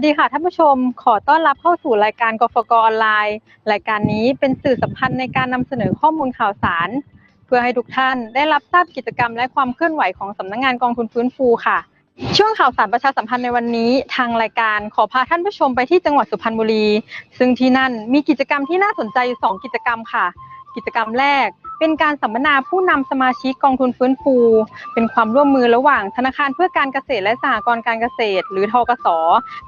วัสดีค่ะท่านผู้ชมขอต้อนรับเข้าสู่รายการกฟกออนไลน์ รายการนี้เป็นสื่อสัมพันธ์ในการนำเสนอข้อมูลข่าวสาร เพื่อให้ทุกท่านได้รับทราบกิจกรรมและความเคลื่อนไหวของสำนักงานกองทุนฟื้นฟูค่ะ ช่วงข่าวสารประชาสัมพันธ์ในวันนี้ ทางรายการขอพาท่านผู้ชมไปที่จังหวัดสุพรรณบุรี ซึ่งที่นั่นมีกิจกรรมที่น่าสนใจอยู่สองกิจกรรมค่ะ กิจกรรมแรก เป็นการสัมมนาผู้นำสมาชิกกองทุนฟื้นฟู เป็นความร่วมมือระหว่างธนาคารเพื่อการเกษตรและสหกรณ์การเกษตร หรือทกส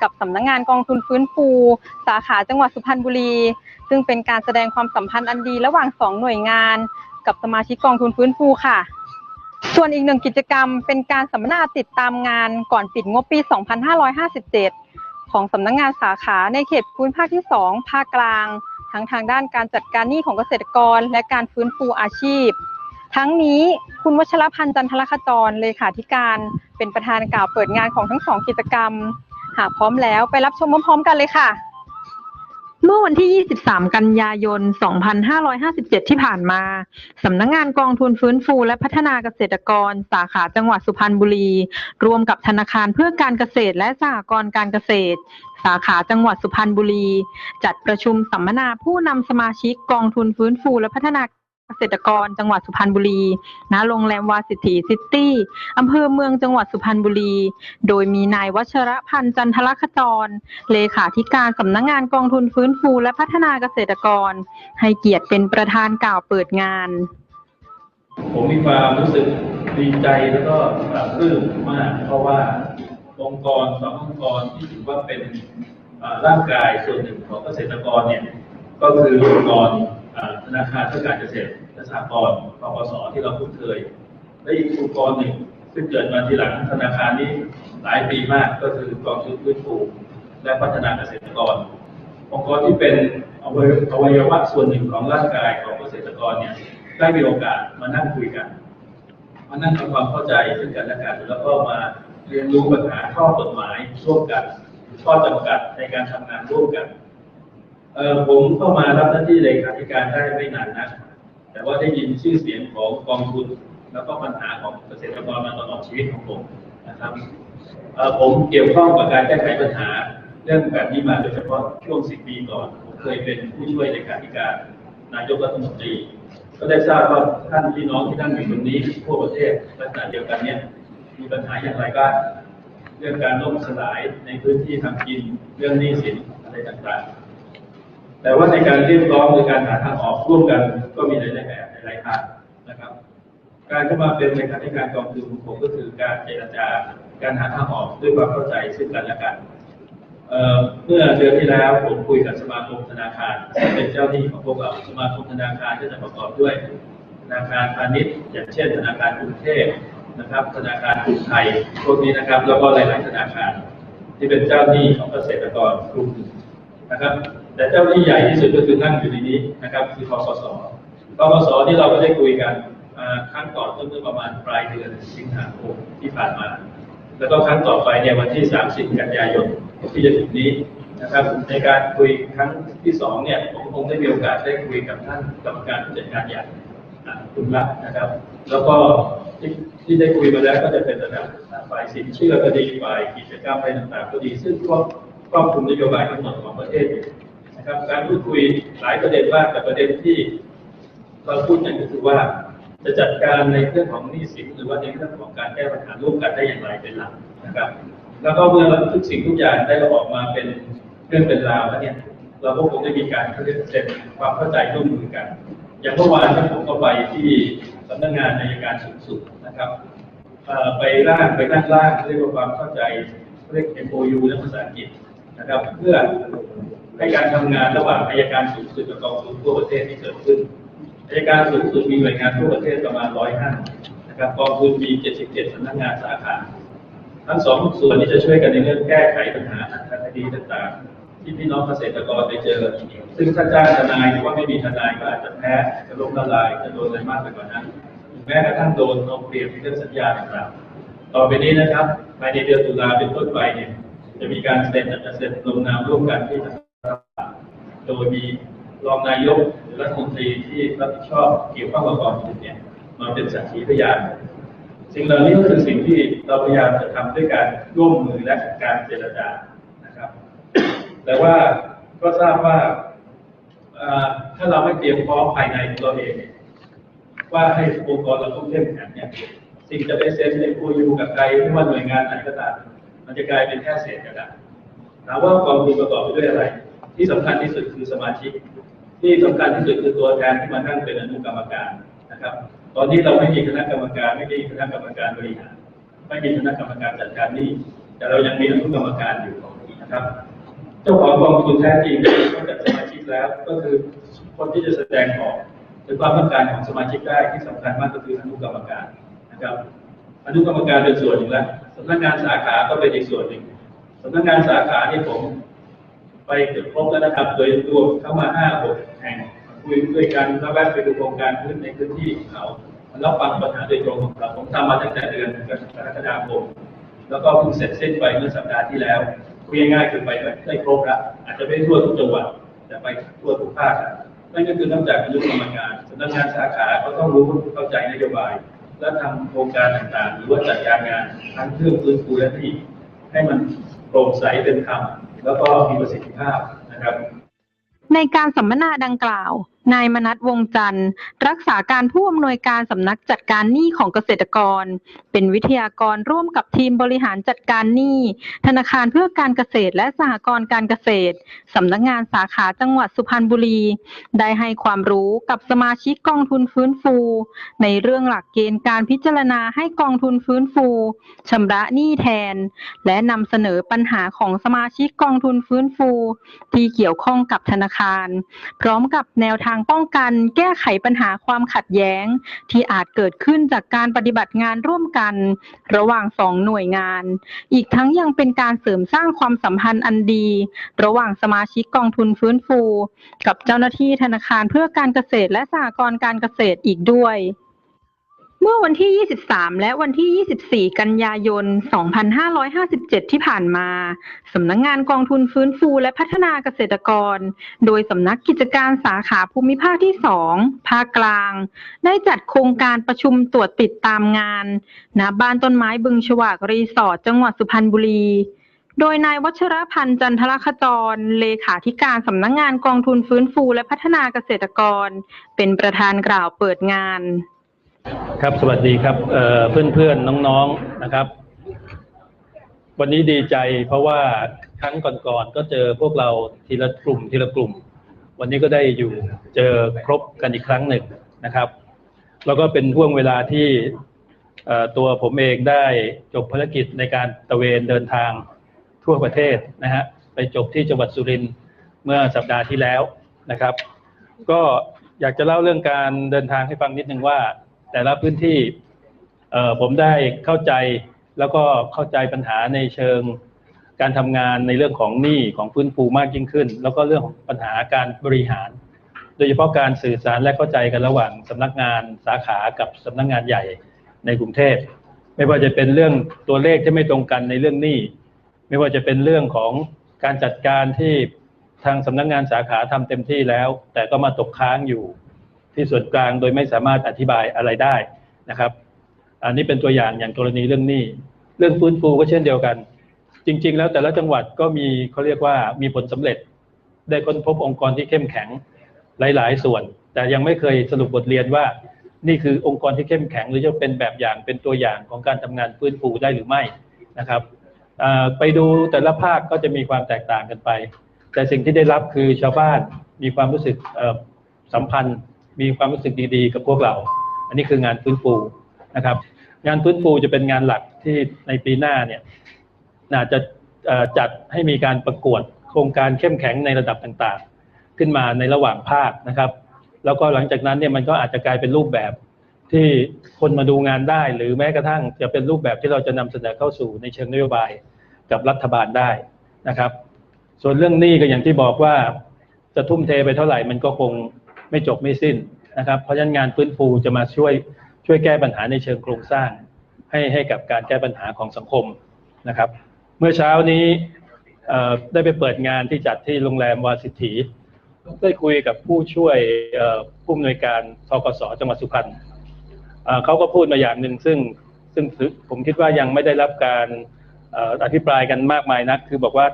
กับสำนักงานกองทุนฟื้นฟู สาขาจังหวัดสุพรรณบุรี ซึ่งเป็นการแสดงความสัมพันธ์อันดีระหว่างสองหน่วยงาน กับสมาชิกกองทุนฟื้นฟูค่ะส่วนอีกหนึ่งกิจกรรมเป็นการสัมมนาติดตามงานก่อนปิดงบปี 2557 ของสำนักงานสาขาในเขตภูมิภาคที่ 2 ภาคกลาง ทั้งทางด้านการจัดการหนี้ของเกษตรกร และการฟื้นฟูอาชีพ ทั้งนี้คุณวัชรพันธ์จันทรคจรเลขาธิการ เป็นประธานกล่าวเปิดงานของทั้งสองกิจกรรม หากพร้อมแล้วไปรับชมพร้อมๆกันเลยค่ะ เมื่อวันที่ 23 กันยายน 2557 ที่ผ่านมา สำนักงงานกองทุนฟื้นฟูและพัฒนาเกษตรกร สาขาจังหวัดสุพรรณบุรี รวมกับธนาคารเพื่อการเกษตรและสหกรณ์การเกษตร สาขาจังหวัดสุพรรณบุรี จัดประชุมสัมมนาผู้นำสมาชิกกองทุนฟื้นฟูและพัฒนา เกษตรกรจังหวัดสุพรรณบุรีณโรงแรมวาสิถีซิตี้อำเภอเมืองจังหวัดสุพรรณบุรี โดยมีนายวัชรพันธ์จันทรคจร เลขาธิการสำนักงงานกองทุนฟื้นฟูและพัฒนาเกษตรกร ให้เกียรติเป็นประธานกล่าวเปิดงาน ผมมีความรู้สึกดีใจแล้วก็ปลาบปลื้มมาก เพราะว่าองค์กรสององค์กรที่ถือว่าเป็นร่างกายส่วนหนึ่งของเกษตรกรเนี่ยก็คือองค์กร ธนาคารเพื่อการเกษตรและสหกรณ์กปสที่เราคุ้นเคย และอีกองค์กรหนึ่งซึ่งเกิดมาทีหลังธนาคารนี้หลายปีมากก็คือกองทุนฟื้นฟูและพัฒนาเกษตรกร องค์กรที่เป็นอวัยอวัยวะส่วนหนึ่งของร่างกายของเกษตรกรเนี่ยได้มีโอกาสมานั่งคุยกัน มานั่งทำความเข้าใจซึ่งกันและกันแล้วก็มาเรียนรู้ปัญหาข้อกฎหมายร่วมกันข้อจำกัดในการทำงานร่วมกัน เออผมเข้ามารับหน้าที่เลขาธิการได้ไม่นานนะแต่ว่าได้ยินชื่อเสียงของกองทุน แล้วก็ปัญหาของเกษตรกรมาตลอดชีวิตของผมนะครับเอ่อผมเกี่ยวข้องกับการแก้ไขปัญหาเรื่องแบบนี้มาโดยเฉพาะช่วงสิบปีก่อนผมเคยเป็นผู้ช่วยเลขาธิการนายกรัฐมนตรี ก็ได้ทราบว่าท่านพี่น้องที่นั่งอยู่ตรงนี้ทั่วประเทศลักษณะเดียวกันเนี่ยมีปัญหาอย่างไรบ้างเรื่องการล่มสลายในพื้นที่ทำกินเรื่องหนี้สินอะไรต่างๆ แต่ว่าในการเรียกร้องหรือการหาทางออกร่วมกันก็มีหลายแบบหลายทางนะครับ การเข้ามาเป็นเลขาธิการกองทุนผมก็คือการเจรจาการหาทางออกด้วยความเข้าใจซึ่งกันและกันเเมื่อเดือนที่แล้วผมคุยกับสมาคมธนาคารเป็นเจ้าหนี้ของพวกเราสมาคมธนาคารก็จะประกอบด้วยธนาคารพาณิชย์อย่างเช่น ธนาคารกรุงเทพนะครับ ธนาคารกรุงไทยพวกนี้นะครับแล้วก็หลาย ๆ ธนาคาร ที่เป็นเจ้าหนี้ของเกษตรกรกลุ่มหนึ่งนะครับ แต่เจ้าหนี้ใหญ่ที่สุดก็คือนั่งอยู่ในนี้นะครับคือทกสทกสที่เราก็ได้คุยกันครั้งก่อนก็เมื่อประมาณปลายเดือนสิงหาคมที่ผ่านมา แล้วก็ครั้งต่อไปเนี่ยวันที่ 30 กันยายนที่จะถึงนี้นะครับในการคุยครั้งที่สองเนี่ยผมคงได้มีโอกาสได้คุยกับท่านกรรมการผู้จัดการใหญ่คุณรักนะครับ แล้วก็ที่ที่ได้คุยมาแล้วก็จะเป็นระดับฝ่ายสินเชื่อก็ดีฝ่ายกิจกรรมอะไรต่างๆก็ดี ซึ่งครอบครอบคลุมนโยบายทั้งหมดของประเทศ นะครับ การพูดคุยหลายประเด็นมากแต่ประเด็นที่เราพูดกันก็คือว่า จะจัดการในเรื่องของหนี้สินหรือว่าในเรื่องของการแก้ปัญหาร่วมกันได้อย่างไรเป็นหลักนะครับ แล้วก็เมื่อทุกสิ่งทุกอย่างได้ออกมาเป็นเรื่องเป็นราวแล้วเนี่ยเราก็คงได้มีการเขาเรียกเซ็นความเข้าใจร่วมมือกัน อย่างเมื่อวานที่ผมก็ไปที่สำนักงานอัยการสูงสุดนะครับไปร่างไปร่างร่างเรียกว่าความเข้าใจเรียก MOU ในภาษาอังกฤษนะครับ เพื่อ ให้การทำงานระหว่างอัยการสูงสุดกับกองทุนทั่วประเทศที่เกิดขึ้นอัยการสูงสุดมีหน่วยงานทั่วประเทศประมาณ105นะครับกองทุนมี 77สำนักงานสาขา ทั้งสองส่วนนี้จะช่วยกันในเรื่องแก้ไขปัญหาทางคดีต่างๆ ที่พี่น้องเกษตรกรไปเจอ ซึ่งถ้าจ้างทนายหรือว่าไม่มีทนายก็อาจจะแพ้จะล้มละลายจะโดนอะไรมากไปกว่านั้นแม้กระทั่งโดนเอาเปรียบในเรื่องสัญญาต่างๆ ต่อไปนี้นะครับภายในเดือนตุลาเป็นต้นไปเนี่ยจะมีการเซ็นจะเซ็นลงนามร่วมกันที่สภา โดยมีรองนายกหรือรัฐมนตรีที่รับผิดชอบเกี่ยวข้องกับกองทุนเนี่ยมาเป็นสักขีพยานสิ่งเหล่านี้ก็คือสิ่งที่เราพยายามจะทำด้วยการร่วมมือและการเจรจานะครับ แต่ว่าก็ทราบว่าถ้าเราไม่เตรียมพร้อมภายในของเองว่าให้องค์กรเราต้องเข้มแข็งเนี่ยสิ่งจะไปเซ็นในคูยูกับใครไม่ว่าหน่วยงานไหนก็ตามมันจะกลายเป็นแค่เศษกระดาษถามว่ากองทุนประกอบไปด้วยอะไร ที่สำคัญที่สุดคือสมาชิก ที่สำคัญที่สุดคือตัวแทนที่มานั่งเป็นอนุกรรมการนะครับ ตอนนี้เราไม่มีคณะกรรมการ ไม่มีคณะกรรมการบริหารไม่มีคณะกรรมการจัดการนี้แต่เรายังมีอนุกรรมการอยู่นะครับ เจ้าของกองทุนแท้จริงนอกจากสมาชิกแล้วก็คือคนที่จะแสดงออกถึงความต้องการของสมาชิกได้ที่สำคัญมากก็คืออนุกรรมการนะครับอนุกรรมการเป็นส่วนหนึ่งแล้วสำนักงานสาขาก็เป็นอีกส่วนหนึ่งสำนักงานสาขาที่ผม ไปเกือบครบแล้วนะครับโดยรวมเข้ามาห้าหกแห่งคุยด้วยกันแล้วแวะไปดูโครงการพื้นในพื้นที่เขาแล้วฟังปัญหาโดยตรงของเราผมทำมาตั้งแต่เดือนกรกฎาคมแล้วก็เพิ่งเสร็จสิ้นไปเมื่อสัปดาห์ที่แล้วคุยง่ายคือไปได้ครบแล้วอาจจะไม่ทั่วทุกจังหวัดแต่ไปทั่วทุกภาคนั่นก็คือนอกจากอนุกรรมการสำนักงานสาขาเขาต้องรู้เข้าใจนโยบาย และทำโครงการต่างๆ หรือว่าจัดการงานทั้งเรื่องฟื้นฟูและที่ให้มันโปร่งใสเป็นธรรม แล้วก็มีประสิทธิภาพนะครับในการสัมมนาดังกล่าว นายมนัทวงจันทร์ รักษาการผู้อำนวยการสำนักจัดการหนี้ของเกษตรกร เป็นวิทยากรร่วมกับทีมบริหารจัดการหนี้ ธนาคารเพื่อการเกษตรและสหกรณ์การเกษตรสำนักงานสาขาจังหวัดสุพรรณบุรี ได้ให้ความรู้กับสมาชิกกองทุนฟื้นฟู ในเรื่องหลักเกณฑ์การพิจารณาให้กองทุนฟื้นฟูชำระหนี้แทน และนำเสนอปัญหาของสมาชิกกองทุนฟื้นฟู ที่เกี่ยวข้องกับธนาคาร พร้อมกับแนวทางป้องกัน แก้ไขปัญหาความขัดแย้ง ที่อาจเกิดขึ้นจากการปฏิบัติงานร่วมกัน ระหว่างสองหน่วยงาน อีกทั้งยังเป็นการเสริมสร้างความสัมพันธ์อันดี ระหว่างสมาชิกกองทุนฟื้นฟู กับเจ้าหน้าที่ธนาคารเพื่อการเกษตรและสหกรณ์การเกษตรอีกด้วย เมื่อวันที่ 23 และวันที่ 24 กันยายน 2557 ที่ผ่านมา สำนักงงานกองทุนฟื้นฟูและพัฒนาเกษตรกร โดยสำนักกิจการสาขาภูมิภาคที่ 2 ภาคกลาง ได้จัดโครงการประชุมตรวจติดตามงานณบ้านต้นไม้บึงฉวากรีสอร์ทจังหวัดสุพรรณบุรี โดยนายวัชรพันธ์จันทรคจร เลขาธิการสำนักงงานกองทุนฟื้นฟูและพัฒนาเกษตรกร เป็นประธานกล่าวเปิดงาน ครับสวัสดีครับเอ่อนเพื่อนน้องๆนะครับ วันนี้ดีใจเพราะว่าครั้งก่อนๆก็เจอพวกเราทีละกลุ่มทีละกลุ่ม วันนี้ก็ได้อยู่เจอครบกันอีกครั้งหนึ่งนะครับ แล้วก็เป็นห่วงเวลาที่ตัวผมเองได้จบภารกิจในการตระเวนเดินทางทั่วประเทศนะฮะไปจบที่จังหวัดสุรินทร์เมื่อสัปดาห์ที่แล้วนะครับ ก็อยากจะเล่าเรื่องการเดินทางให้ฟังนิดนึงว่า แต่ละพื้นที่ผมได้เข้าใจแล้วก็เข้าใจปัญหาในเชิงการทำงานในเรื่องของหนี้ของฟื้นฟูมากยิ่งขึ้น แล้วก็เรื่องของปัญหาการบริหาร โดยเฉพาะการสื่อสารและเข้าใจกันระหว่างสำนักงานสาขากับสำนักงานใหญ่ในกรุงเทพไม่ว่าจะเป็นเรื่องตัวเลขที่ไม่ตรงกันในเรื่องหนี้ไม่ว่าจะเป็นเรื่องของการจัดการที่ทางสำนักงานสาขาทำเต็มที่แล้ว แต่ก็มาตกค้างอยู่ ที่ส่วนกลางโดยไม่สามารถอธิบายอะไรได้นะครับ อันนี้เป็นตัวอย่างอย่างกรณีเรื่องหนี้ เรื่องฟื้นฟูก็เช่นเดียวกัน จริง ๆ แล้วแต่ละจังหวัดก็มีเขาเรียกว่ามีผลสำเร็จ ได้ค้นพบองค์กรที่เข้มแข็งหลาย ๆ ส่วน แต่ยังไม่เคยสรุปบทเรียนว่า นี่คือองค์กรที่เข้มแข็ง หรือจะเป็นแบบอย่างเป็นตัวอย่างของการทำงานฟื้นฟูได้หรือไม่นะครับไปดูแต่ละภาคก็จะมีความแตกต่างกันไป แต่สิ่งที่ได้รับคือชาวบ้านมีความรู้สึกสัมพันธ์ มีความรู้สึกดีๆ กับพวกเรา อันนี้คืองานฟื้นฟูนะครับ งานฟื้นฟูจะเป็นงานหลักที่ในปีหน้าเนี่ยน่าจะจัดให้มีการประกวดโครงการเข้มแข็งในระดับต่างๆ ขึ้นมาในระหว่างภาคนะครับ แล้วก็หลังจากนั้นเนี่ยมันก็อาจจะกลายเป็นรูปแบบที่คนมาดูงานได้ หรือแม้กระทั่งจะเป็นรูปแบบที่เราจะนำเสนอเข้าสู่ในเชิงนโยบายกับรัฐบาลได้นะครับ ส่วนเรื่องหนี้ก็อย่างที่บอกว่าจะทุ่มเทไปเท่าไหร่มันก็คง ไม่จบไม่สิ้นนะครับ เพราะฉะนั้นงานฟื้นฟูจะมาช่วยช่วยแก้ปัญหาในเชิงโครงสร้าง ให้ให้กับการแก้ปัญหาของสังคมนะครับ เมื่อเช้านี้ได้ไปเปิดงานที่จัดที่โรงแรมวาสิทธีได้คุยกับผู้ช่วยผู้อำนวยการทกสจังหวัดสุพรรณเขาก็พูดมาอย่างหนึ่งซึ่งซึ่งผมคิดว่ายังไม่ได้รับการอออภิปรายกันมากมายนัก คือบอกว่า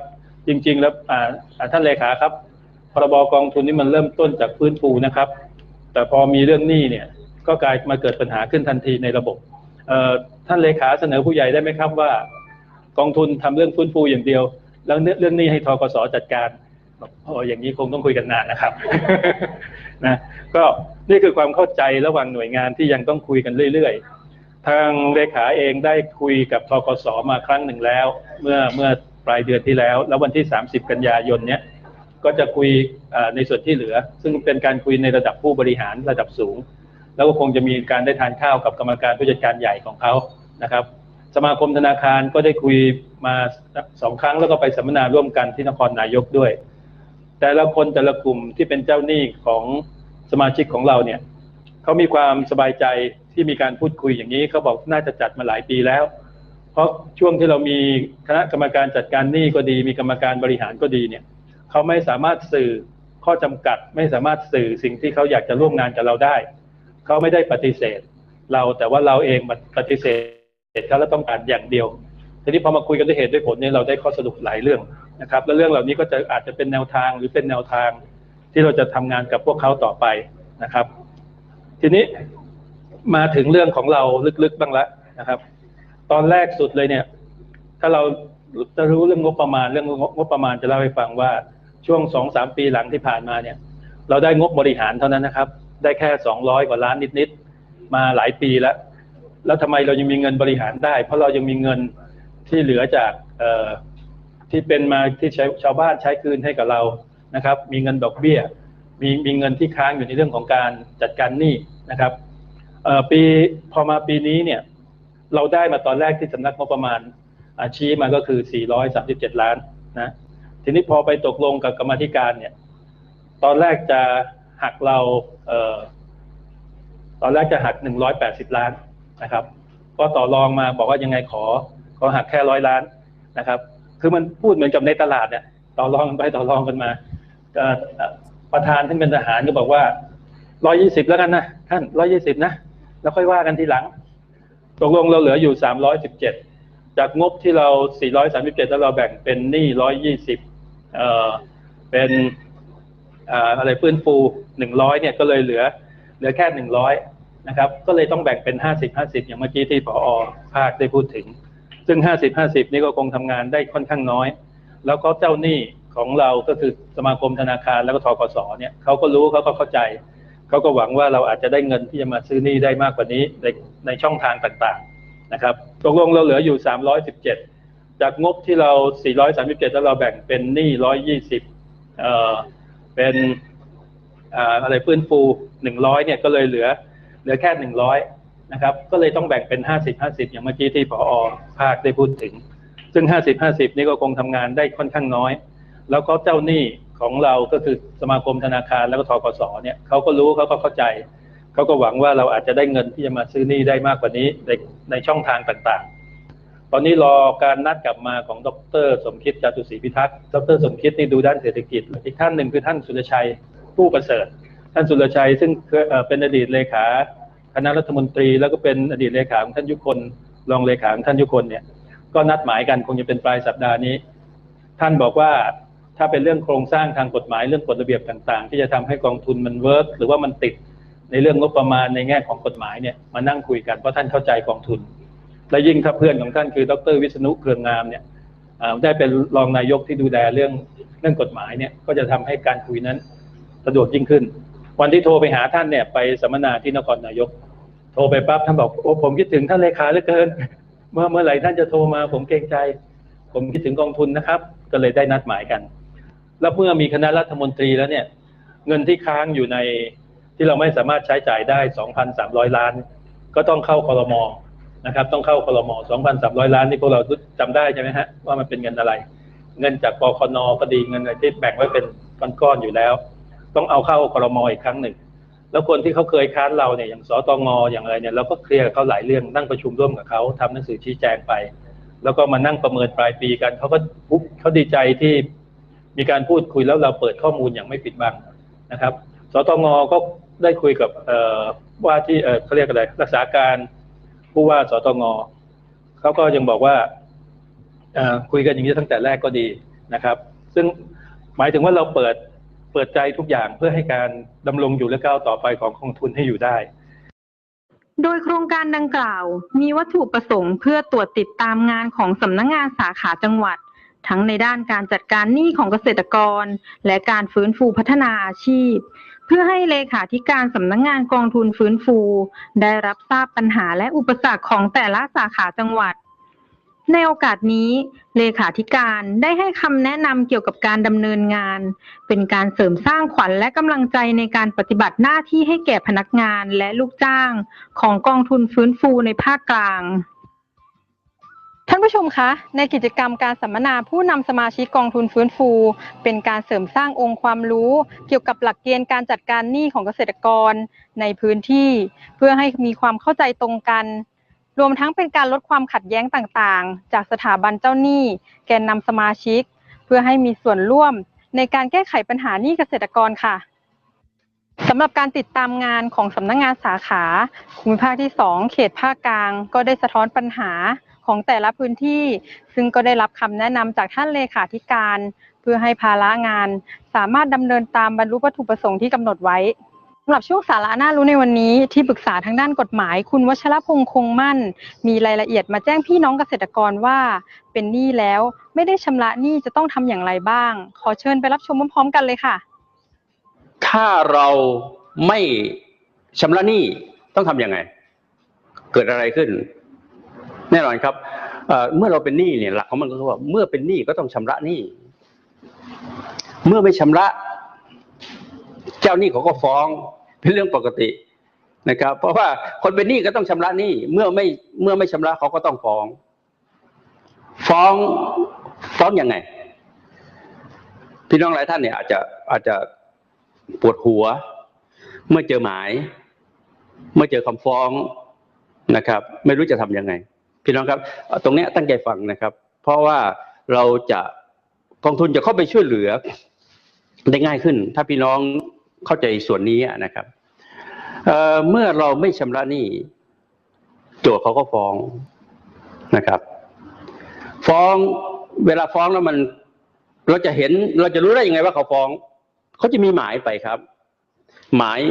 จริง ๆ แล้วอ่าท่านเลขาครับ รบกองทุนนี่มันเริ่มต้นจากฟื้นฟูนะครับ แต่พอมีเรื่องหนี้เนี่ยก็กลายมาเกิดปัญหาขึ้นทันทีในระบบท่านเลขาเสนอผู้ใหญ่ได้ไหมครับว่า กองทุนทำเรื่องฟื้นฟูอย่างเดียว แล้วเรื่องหนี้ให้ทกสจัดการบอกโอ้อย่างนี้คงต้องคุยกันนานนะครับนะก็นี่คือความเข้าใจระหว่างหน่วยงานที่ยังต้องคุยกันเรื่อยๆ ทางเลขาเองได้คุยกับทกสมาครั้งหนึ่งแล้ว เมื่อเมื่อปลายเดือนที่แล้ว แล้ววันที่ 30 กันยายนเนี้ย ก็จะคุยในส่วนที่เหลือ ซึ่งเป็นการคุยในระดับผู้บริหารระดับสูง แล้วก็คงจะมีการได้ทานข้าวกับกรรมการผู้จัดการใหญ่ของเขานะครับ สมาคมธนาคารก็ได้คุยมาสองครั้งแล้วก็ไปสัมมนาร่วมกันที่นครนายกด้วย แต่ละคนแต่ละกลุ่มที่เป็นเจ้าหนี้ของสมาชิกของเราเนี่ยเขามีความสบายใจที่มีการพูดคุยอย่างนี้เขาบอกน่าจะจัดมาหลายปีแล้ว เพราะช่วงที่เรามีคณะกรรมการจัดการหนี้ก็ดี มีกรรมการบริหารก็ดีเนี่ย เขาไม่สามารถสื่อข้อจำกัด ไม่สามารถสื่อสิ่งที่เขาอยากจะร่วมงานกับเราได้ เขาไม่ได้ปฏิเสธ เราแต่ว่าเราเองมันปฏิเสธเขาแล้วต้องการอย่างเดียวทีนี้พอมาคุยกันด้วยเหตุด้วยผลเนี่ยเราได้ข้อสรุปหลายเรื่องนะครับ และเรื่องเหล่านี้ก็จะอาจจะเป็นแนวทางหรือเป็นแนวทางที่เราจะทำงานกับพวกเขาต่อไปนะครับ ทีนี้มาถึงเรื่องของเราลึกๆบ้างละนะครับ ตอนแรกสุดเลยเนี่ย ถ้าเราจะรู้เรื่องงบประมาณ เรื่องงบประมาณจะเล่าให้ฟังว่า ช่วงสองสามปีหลังที่ผ่านมาเนี่ย เราได้งบบริหารเท่านั้นนะครับ ได้แค่สองร้อยกว่าล้านนิดๆมาหลายปีแล้ว แล้วทำไมเรายังมีเงินบริหารได้ เพราะเรายังมีเงินที่เหลือจากเอ่อที่เป็นมาที่ใช้ชาวบ้านใช้คืนให้กับเรานะครับ มีเงินดอกเบี้ย มีมีเงินที่ค้างอยู่ในเรื่องของการจัดการหนี้นะครับเอ่อปีพอมาปีนี้เนี่ย เราได้มาตอนแรกที่สำนักงบประมาณชี้มาก็คือ 437 ล้านนะ ทีนี้พอไปตกลงกับกรรมธิการเนี่ย ตอนแรกจะหักเราเออตอนแรกจะหัก180ล้านนะครับ ก็ต่อรองมาบอกว่ายังไงขอขอหักแค่ร้อยล้านนะครับ คือมันพูดเหมือนกับในตลาดเนี่ยต่อรองกันไปต่อรองกันมาประธานที่เป็นทหารก็บอกว่า120แล้วกันนะท่าน120นะแล้วค่อยว่ากันทีหลังตกลงเราเหลืออยู่317จากงบที่เรา 437 แล้วเราแบ่งเป็นหนี้ 120 เอ่อเป็นอ่าอะไรฟื้นฟู100เนี่ยก็เลยเหลือเหลือแค่100นะครับก็เลยต้องแบ่งเป็น50 50อย่างเมื่อกี้ที่ผอภาคได้พูดถึง ซึ่ง50 50นี่ก็คงทำงานได้ค่อนข้างน้อย แล้วก็เจ้าหนี้ของเราก็คือสมาคมธนาคารแล้วก็ทกสเนี่ยเขาก็รู้เขาก็เข้าใจเขาก็หวังว่าเราอาจจะได้เงินที่จะมาซื้อหนี้ได้มากกว่านี้ในในช่องทางต่างๆนะครับตกลงเราเหลืออยู่317จ จากงบที่เรา 437 แล้วเราแบ่งเป็นหนี้ 120เอ่อเป็นอ่าอะไรฟื้นฟู 100 เนี่ยก็เลยเหลือเหลือแค่ 100 นะครับ ก็เลยต้องแบ่งเป็น 50 50 อย่างเมื่อกี้ที่ผอภาคได้พูดถึง ซึ่ง 50 50 นี่ก็คงทำงานได้ค่อนข้างน้อย แล้วก็เจ้าหนี้ของเราก็คือสมาคมธนาคารแล้วก็ทกสเนี่ยเขาก็รู้เขาก็เข้าใจ เขาก็หวังว่าเราอาจจะได้เงินที่จะมาซื้อหนี้ได้มากกว่านี้ในในช่องทางต่างๆ ตอนนี้รอการนัดกลับมาของดร สมคิดจาตุศรีพิทักษ์ ดร สมคิดนี่ดูด้านเศรษฐกิจ อีกท่านหนึ่งคือท่านสุรชัยผู้ประเสริฐ ท่านสุรชัยซึ่งเเป็นอดีตเลขาคณะรัฐมนตรี แล้วก็เป็นอดีตเลขาของท่านยุคนรองเลขาของท่านยุคนเนี่ย ก็นัดหมายกันคงจะเป็นปลายสัปดาห์นี้ ท่านบอกว่าถ้าเป็นเรื่องโครงสร้างทางกฎหมายเรื่องกฎระเบียบต่าง ๆ ที่จะทำให้กองทุนมันเวิร์กหรือว่ามันติดในเรื่องงบประมาณในแง่ของกฎหมายเนี่ยมานั่งคุยกันเพราะท่านเข้าใจกองทุน และยิ่งถ้าเพื่อนของท่านคือ ดร วิษณุเครืองามเนี่ยได้เป็นรองนายกที่ดูแลเรื่องเรื่องกฎหมายเนี่ยก็จะทำให้การคุยนั้นสะดวกยิ่งขึ้น วันที่โทรไปหาท่านเนี่ยไปสัมมนาที่นครนายก โทรไปปั๊บท่านบอกโอ้ผมคิดถึงท่านเลขาเหลือเกิน เมื่อเมื่อไหร่ท่านจะโทรมาผมเกรงใจ ผมคิดถึงกองทุนนะครับ ก็เลยได้นัดหมายกัน แล้วเมื่อมีคณะรัฐมนตรีแล้วเนี่ยเงินที่ค้างอยู่ในที่เราไม่สามารถใช้จ่ายได้ 2,300 ล้าน ก็ต้องเข้าคลม นะครับต้องเข้าคลม2,300 ล้านนี่พวกเราจำได้ใช่ไหมฮะว่ามันเป็นเงินอะไร เงินจากปคนก็ดีเงินอะไรที่แบ่งไว้เป็นก้อนๆอยู่แล้ว ต้องเอาเข้าคลมอีกครั้งหนึ่ง แล้วคนที่เขาเคยค้านเราเนี่ยอย่างสตงอย่างอะไรเนี่ยเราก็เคลียร์เขาหลายเรื่องนั่งประชุมร่วมกับเขาทำหนังสือชี้แจงไป แล้วก็มานั่งประเมินปลายปีกันเขาก็ปุ๊บเขาดีใจที่มีการพูดคุยแล้วเราเปิดข้อมูลอย่างไม่ปิดบังนะครับ สตงก็ได้คุยกับเอ่อว่าที่เขาเรียกอะไรรักษาการ ผู้ว่าสตงเขาก็ยังบอกว่าคุยกันอย่างนี้ตั้งแต่แรกก็ดีนะครับ ซึ่งหมายถึงว่าเราเปิดเปิดใจทุกอย่างเพื่อให้การดำรงอยู่และก้าวต่อไปของกองทุนให้อยู่ได้ โดยโครงการดังกล่าว มีวัตถุประสงค์เพื่อตรวจติดตามงานของสำนักงานสาขาจังหวัด ทั้งในด้านการจัดการหนี้ของเกษตรกร และการฟื้นฟูพัฒนาอาชีพ พื่อให้เลขาธิการสำนักงานกองทุนฟื้นฟู ได้รับทราบปัญหาและอุปสรรคของแต่ละสาขาจังหวัด ในโอกาสนี้ เลขาธิการได้ให้คำแนะนำเกี่ยวกับการดำเนินงาน เป็นการเสริมสร้างขวัญและกำลังใจในการปฏิบัติหน้าที่ให้แก่พนักงานและลูกจ้าง ของกองทุนฟื้นฟูในภาคกลาง ท่านผู้ชมคะ ในกิจกรรมการสัมมนาผู้นำสมาชิกกองทุนฟื้นฟู เป็นการเสริมสร้างองค์ความรู้ เกี่ยวกับหลักเกณฑ์การจัดการหนี้ของเกษตรกรในพื้นที่ เพื่อให้มีความเข้าใจตรงกัน รวมทั้งเป็นการลดความขัดแย้งต่างๆ จากสถาบันเจ้าหนี้ แกนนำสมาชิก เพื่อให้มีส่วนร่วมในการแก้ไขปัญหาหนี้เกษตรกรค่ะสำหรับการติดตามงานของสำนักงานสาขาภูมิภาคที่ 2 เขตภาคกลาง ก็ได้สะท้อนปัญหา ของแต่ละพื้นที่ ซึ่งก็ได้รับคำแนะนำจากท่านเลขาธิการ เพื่อให้ภาระงาน สามารถดำเนินตามบรรลุวัตถุประสงค์ที่กำหนดไว้สำหรับช่วงสาระน่ารู้ในวันนี้ที่ปรึกษาทางด้านกฎหมาย คุณวัชรพงษ์คงมั่น มีรายละเอียดมาแจ้งพี่น้องเกษตรกรว่า เป็นหนี้แล้วไม่ได้ชำระหนี้จะต้องทำอย่างไรบ้าง ขอเชิญไปรับชมพร้อมๆกันเลยค่ะ ถ้าเราไม่ชำระหนี้ต้องทำยังไง เกิดอะไรขึ้น แน่นอนครับเมื่อเราเป็นหนี้เนี่ยหลักของมันก็คือว่าเมื่อเป็นหนี้ก็ต้องชำระหนี้เมื่อไม่ชำระ เจ้าหนี้เขาก็ฟ้องเป็นเรื่องปกตินะครับ เพราะว่าคนเป็นหนี้ก็ต้องชำระหนี้เมื่อไม่เมื่อไม่ชำระเขาก็ต้องฟ้อง ฟ้องฟ้องยังไง พี่น้องหลายท่านเนี่ยอาจจะอาจจะปวดหัว เมื่อเจอหมาย เมื่อเจอคำฟ้องนะครับ ไม่รู้จะทำยังไง พี่น้องครับตรงนี้ตั้งใจฟังนะครับ เพราะว่าเราจะกองทุนจะเข้าไปช่วยเหลือได้ง่ายขึ้น ถ้าพี่น้องเข้าใจส่วนนี้นะครับเเมื่อเราไม่ชำระหนี้โจทย์เขาก็ฟ้องนะครับ ฟ้องเวลาฟ้องแล้วมัน เราจะเห็นเราจะรู้ได้ยังไงว่าเขาฟ้อง เขาจะมีหมายไปครับ หมาย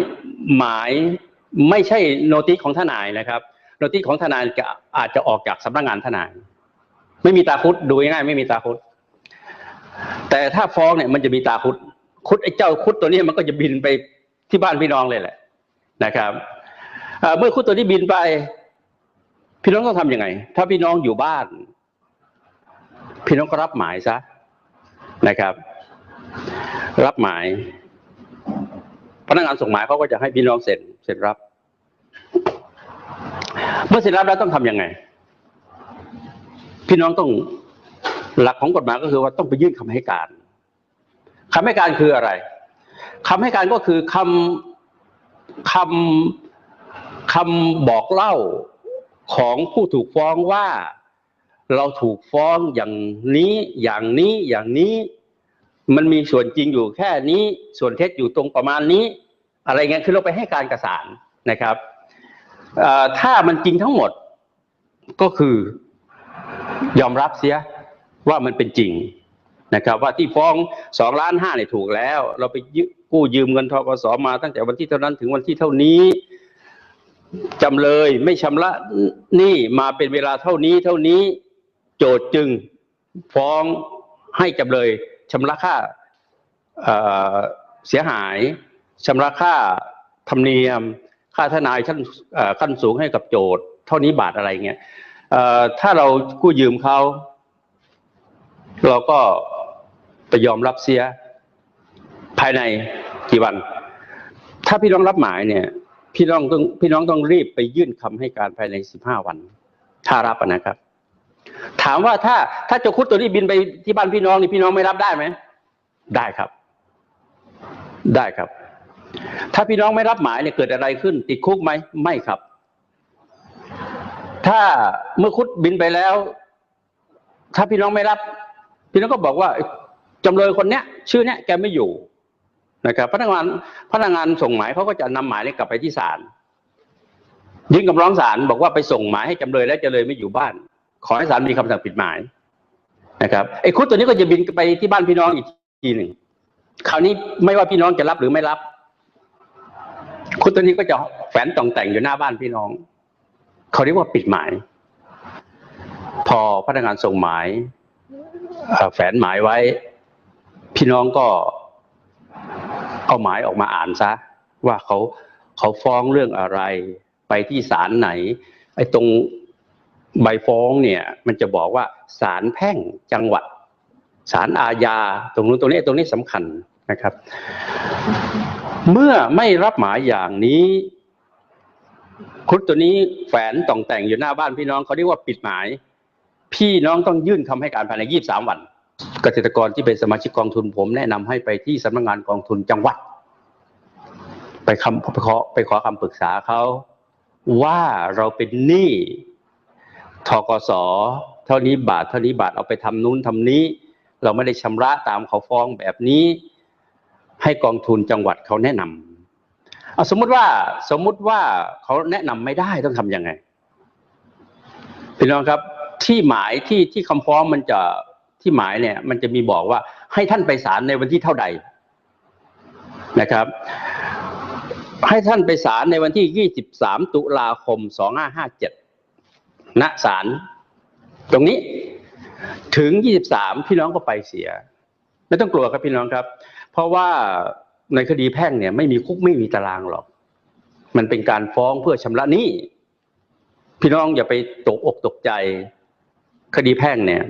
หมายไม่ใช่โนติสของทนายนะครับ โนติของทนายจะอาจจะออกจากสำนักงานทนาย ไม่มีตาคุดดูง่ายไม่มีตาคุด แต่ถ้าฟ้องเนี่ยมันจะมีตาคุด คุดไอ้เจ้าคุดตัวนี้มันก็จะบินไปที่บ้านพี่น้องเลยแหละนะครับเอ่อเมื่อคุดตัวนี้บินไป พี่น้องต้องทำยังไง ถ้าพี่น้องอยู่บ้าน พี่น้องก็รับหมายซะนะครับ รับหมายพนักงานส่งหมายเขาก็จะให้พี่น้องเซ็นเซ็นรับ เมื่อเซ็นรับแล้วต้องทำยังไง พี่น้องต้องหลักของกฎหมายก็คือว่าต้องไปยื่นคำให้การคำให้การคืออะไรคำให้การก็คือคำคำคำบอกเล่าของผู้ถูกฟ้องว่าเราถูกฟ้องอย่างนี้อย่างนี้อย่างนี้ มันมีส่วนจริงอยู่แค่นี้ส่วนเท็จอยู่ตรงประมาณนี้ อะไรเงี้ยคือเราไปให้การกระสานนะครับ ถ้ามันจริงทั้งหมดก็คือยอมรับเสียว่ามันเป็นจริงนะครับ ว่าที่ฟ้องสองล้านห้าเนี่ยถูกแล้ว เราไปกู้ยืมเงินทกสมา ตั้งแต่วันที่เท่านั้นถึงวันที่เท่านี้จำเลยไม่ชำระหนี้มาเป็นเวลาเท่านี้เท่านี้โจทย์จึงฟ้องให้จำเลยชำระค่าเเสียหายชำระค่าธรรมเนียม ค่าทนายขั้นขั้นสูงให้กับโจทย์เท่านี้บาทอะไรเงี้ยถ้าเรากู้ยืมเขาเราก็ไปยอมรับเสียภายในกี่วัน ถ้าพี่น้องรับหมายเนี่ย พี่น้องต้องพี่น้องต้องรีบไปยื่นคำให้การภายในสิบห้าวัน ถ้ารับนะครับ ถามว่าถ้าถ้าจ้าคุดตัวนี้บินไปที่บ้านพี่น้องนี่พี่น้องไม่รับได้ไหมได้ครับ ได้ครับ ถ้าพี่น้องไม่รับหมายเนี่ยเกิดอะไรขึ้น ติดคุกไหมไม่ครับ ถ้าเมื่อคุดบินไปแล้ว ถ้าพี่น้องไม่รับ พี่น้องก็บอกว่าจำเลยคนเนี้ย ชื่อเนี้ยแกไม่อยู่นะครับพนักงานพนักงานส่งหมายเขาก็จะนำหมายนี้กลับไปที่ศาลยื่นคำร้องศาลบอกว่าไปส่งหมายให้จำเลยและจำเลยไม่อยู่บ้าน ขอให้ศาลมีคำสั่งปิดหมายนะครับไอ้คุดตัวนี้ก็จะบินไปที่บ้านพี่น้องอีกทีหนึ่งคราวนี้ไม่ว่าพี่น้องจะรับหรือไม่รับ คุดตัวนี้ก็จะแฝนต่องแต่งอยู่หน้าบ้านพี่น้อง เขาเรียกว่าปิดหมาย พอพนักงานส่งหมายแฝนหมายไว้ พี่น้องก็เอาหมายออกมาอ่านซะ ว่าเขาเขาฟ้องเรื่องอะไร ไปที่ศาลไหน ไอ้ตรงใบฟ้องเนี่ย มันจะบอกว่าศาลแพ่งจังหวัดศาลอาญา ตรงนู้นตรงนี้ตรงนี้สำคัญนะครับ เมื่อไม่รับหมายอย่างนี้ ครุฑตัวนี้แฝนต่องแต่งอยู่หน้าบ้านพี่น้องเขาเรียกว่าปิดหมาย พี่น้องต้องยื่นคำให้การภายใน23วัน เกษตรกรที่เป็นสมาชิกกองทุนผมแนะนำให้ไปที่สำนักงานกองทุนจังหวัด ไปคำไปขอไปขอคำปรึกษาเขาว่าเราเป็นหนี้ทกสเท่านี้บาทเท่านี้บาทเอาไปทำนู้นทำนี้ เราไม่ได้ชำระตามเขาฟ้องแบบนี้ ให้กองทุนจังหวัดเขาแนะนำเอาสมมุติว่าสมมุติว่าเขาแนะนำไม่ได้ต้องทำยังไงพี่น้องครับที่หมายที่ที่คำฟ้องมันจะที่หมายเนี่ย มันจะมีบอกว่าให้ท่านไปศาลในวันที่เท่าใดนะครับ ให้ท่านไปศาลในวันที่ 23 ตุลาคม 2557ณศาลตรงนี้ถึง 23 พี่น้องก็ไปเสีย ไม่ต้องกลัวครับพี่น้องครับ ราะว่าในคดีแพ่งเนี่ยไม่มีคุกไม่มีตารางหรอก มันเป็นการฟ้องเพื่อชำระหนี้พี่น้องอย่าไปตกอกตกใจ คดีแพ่งเนี่ย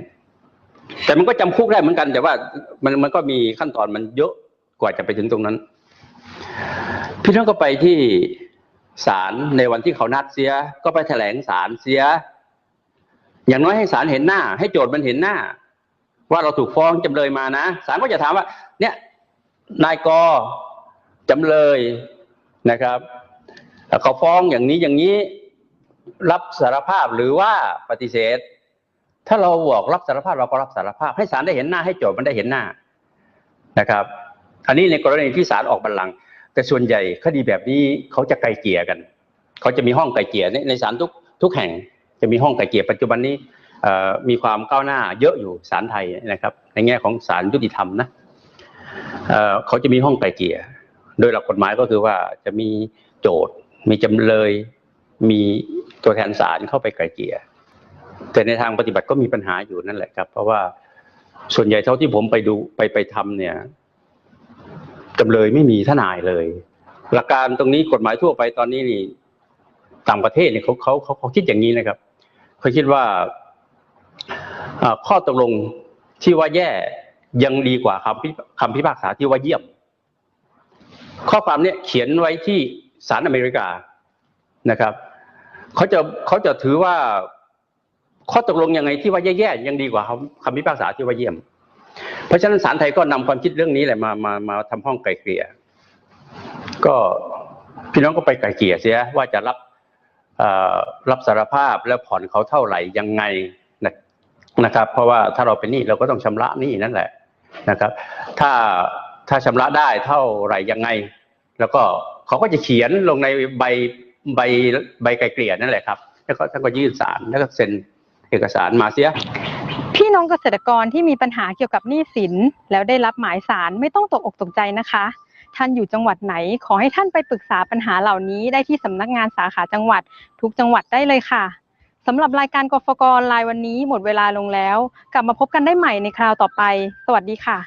แต่มันก็จำคุกได้เหมือนกัน แต่ว่ามันมันก็มีขั้นตอนมันเยอะกว่าจะไปถึงตรงนั้น พี่น้องก็ไปที่ศาลในวันที่เขานัดเสีย ก็ไปแถลงศาลเสีย อย่างน้อยให้ศาลเห็นหน้า ให้โจทย์มันเห็นหน้า ว่าเราถูกฟ้องจำเลยมานะศาลก็จะถามว่า เนี่ย นายกจำเลยนะครับเขาฟ้องอย่างนี้อย่างนี้รับสารภาพหรือว่าปฏิเสธ ถ้าเราบอกรับสารภาพเราก็รับสารภาพ ให้ศาลได้เห็นหน้าให้โจทย์มันได้เห็นหน้านะครับ อันนี้ในกรณีที่ศาลออกบัลลังก์แต่ส่วนใหญ่คดีแบบนี้เขาจะไกลเกลี่ยกัน เขาจะมีห้องไกลเกลี่ยในในศาลทุกทุกแห่งจะมีห้องไกลเกลี่ยปัจจุบันนี้มีความก้าวหน้าเยอะอยู่ศาลไทยนะครับ ในแง่ของศาลยุติธรรมนะ เขาจะมีห้องไกลเกลี่ยโดยหลักกฎหมายก็คือว่าจะมีโจทย์ มีจำเลย มีตัวแทนศาลเข้าไปไกลเกลี่ยแต่ในทางปฏิบัติก็มีปัญหาอยู่นั่นแหละครับ เพราะว่าส่วนใหญ่เท่าที่ผมไปดูไปไปทำเนี่ยจำเลยไม่มีทนายเลย หลักการตรงนี้กฎหมายทั่วไปตอนนี้นี่ต่างประเทศเนี่ยเขาเขาเขาเขาคิดอย่างนี้นะครับเขาคิดว่าข้อตกลงที่ว่าแย่ ยังดีกว่าคำพิคำพิพากษาที่ว่าเยี่ยม ข้อความเนี้ยเขียนไว้ที่ศาลอเมริกานะครับเขาจะเขาจะถือว่าข้อตกลงยังไงที่ว่าแย่ๆยังดีกว่าคำคำพิพากษาที่ว่าเยี่ยม เพราะฉะนั้นศาลไทยก็นำความคิดเรื่องนี้แหละมามามาทำห้องไกลเกลี่ยก็พี่น้องก็ไปไกลเกลี่ยเสียว่าจะรับรับสารภาพแล้วผ่อนเขาเท่าไหร่ยังไงนะครับ เพราะว่าถ้าเราเป็นหนี้เราก็ต้องชำระหนี้นั่นแหละ นะครับ ถ้าถ้าชำระได้เท่าไหร่ยังไง แล้วก็เขาก็จะเขียนลงในใบใบใบไกลเกลี่ยนั่นแหละครับ แล้วก็ท่านก็ยื่นศาลแล้วก็เซ็นเอกสารมาเสีย พี่น้องเกษตรกรที่มีปัญหาเกี่ยวกับหนี้สิน แล้วได้รับหมายสารไม่ต้องตกอกตกใจนะคะ ท่านอยู่จังหวัดไหน ขอให้ท่านไปปรึกษาปัญหาเหล่านี้ได้ที่สำนักงานสาขาจังหวัด ทุกจังหวัดได้เลยค่ะ สำหรับรายการกฟกรไลน์วันนี้หมดเวลาลงแล้ว กลับมาพบกันได้ใหม่ในคราวต่อไป สวัสดีค่ะ